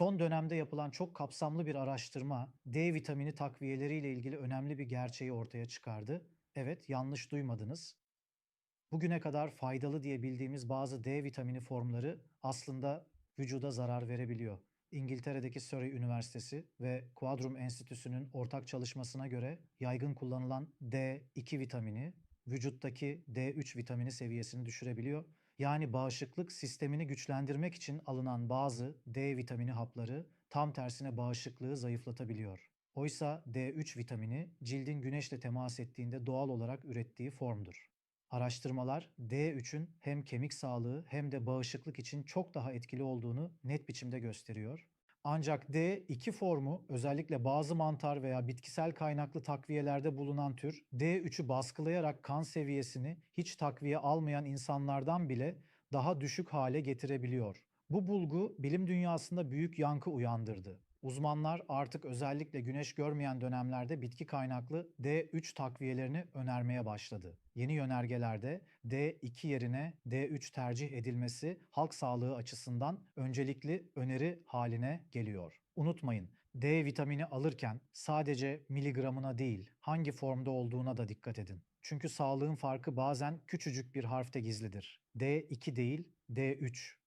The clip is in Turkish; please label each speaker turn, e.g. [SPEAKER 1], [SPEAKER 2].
[SPEAKER 1] Son dönemde yapılan çok kapsamlı bir araştırma D vitamini takviyeleriyle ilgili önemli bir gerçeği ortaya çıkardı. Evet, yanlış duymadınız. Bugüne kadar faydalı diye bildiğimiz bazı D vitamini formları aslında vücuda zarar verebiliyor. İngiltere'deki Surrey Üniversitesi ve Quadrum Enstitüsü'nün ortak çalışmasına göre yaygın kullanılan D2 vitamini vücuttaki D3 vitamini seviyesini düşürebiliyor. Yani bağışıklık sistemini güçlendirmek için alınan bazı D vitamini hapları tam tersine bağışıklığı zayıflatabiliyor. Oysa D3 vitamini cildin güneşle temas ettiğinde doğal olarak ürettiği formdur. Araştırmalar D3'ün hem kemik sağlığı hem de bağışıklık için çok daha etkili olduğunu net biçimde gösteriyor. Ancak D2 formu özellikle bazı mantar veya bitkisel kaynaklı takviyelerde bulunan tür D3'ü baskılayarak kan seviyesini hiç takviye almayan insanlardan bile daha düşük hale getirebiliyor. Bu bulgu bilim dünyasında büyük yankı uyandırdı. Uzmanlar artık özellikle güneş görmeyen dönemlerde bitki kaynaklı D3 takviyelerini önermeye başladı. Yeni yönergelerde D2 yerine D3 tercih edilmesi halk sağlığı açısından öncelikli öneri haline geliyor. Unutmayın, D vitamini alırken sadece miligramına değil, hangi formda olduğuna da dikkat edin. Çünkü sağlığın farkı bazen küçücük bir harfte gizlidir. D2 değil, D3.